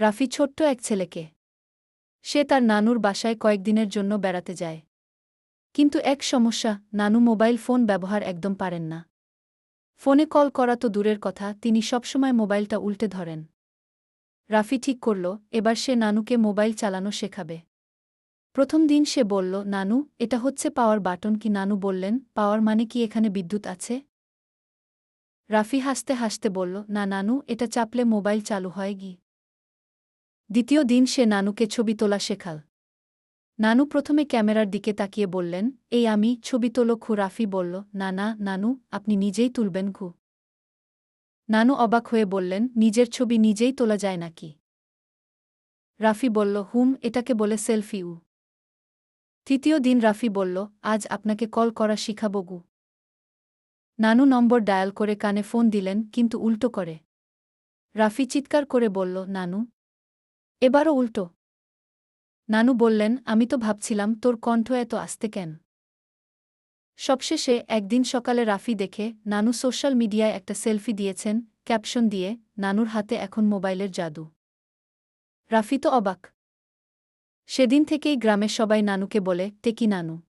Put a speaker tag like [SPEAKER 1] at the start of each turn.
[SPEAKER 1] রাফি ছোট্ট এক ছেলেকে। সে তার নানুর বাসায় কয়েকদিনের জন্য বেড়াতে যায়। কিন্তু এক সমস্যা, নানু মোবাইল ফোন ব্যবহার একদম পারেন না। ফোনে কল করা তো দূরের কথা, তিনি সবসময় মোবাইলটা উল্টে ধরেন। রাফি ঠিক করল, এবার সে নানুকে মোবাইল চালানো শেখাবে। প্রথম দিন সে বলল, নানু, এটা হচ্ছে পাওয়ার বাটন কি? নানু বললেন, পাওয়ার মানে কি এখানে বিদ্যুৎ আছে? রাফি হাসতে হাসতে বলল, না নানু, এটা চাপলে মোবাইল চালু হয় গি দ্বিতীয় দিন সে নানুকে ছবি তোলা শেখাল। নানু প্রথমে ক্যামেরার দিকে তাকিয়ে বললেন, এই আমি, ছবি তোলো খু। রাফি বলল না না নানু, আপনি নিজেই তুলবেন খু। নানু অবাক হয়ে বললেন, নিজের ছবি নিজেই তোলা যায় নাকি? রাফি বলল, হুম, এটাকে বলে সেলফি উ। তৃতীয় দিন রাফি বলল, আজ আপনাকে কল করা শিখাবো গু। নানু নম্বর ডায়াল করে কানে ফোন দিলেন, কিন্তু উল্টো করে। রাফি চিৎকার করে বলল, নানু এবারও উল্টো। নানু বললেন, আমি তো ভাবছিলাম তোর কণ্ঠ এত আসতে কেন? সবশেষে একদিন সকালে রাফি দেখে নানু সোশ্যাল মিডিয়ায় একটা সেলফি দিয়েছেন, ক্যাপশন দিয়ে, নানুর হাতে এখন মোবাইলের জাদু। রাফি তো অবাক। সেদিন থেকেই গ্রামের সবাই নানুকে বলে, টেকি নানু।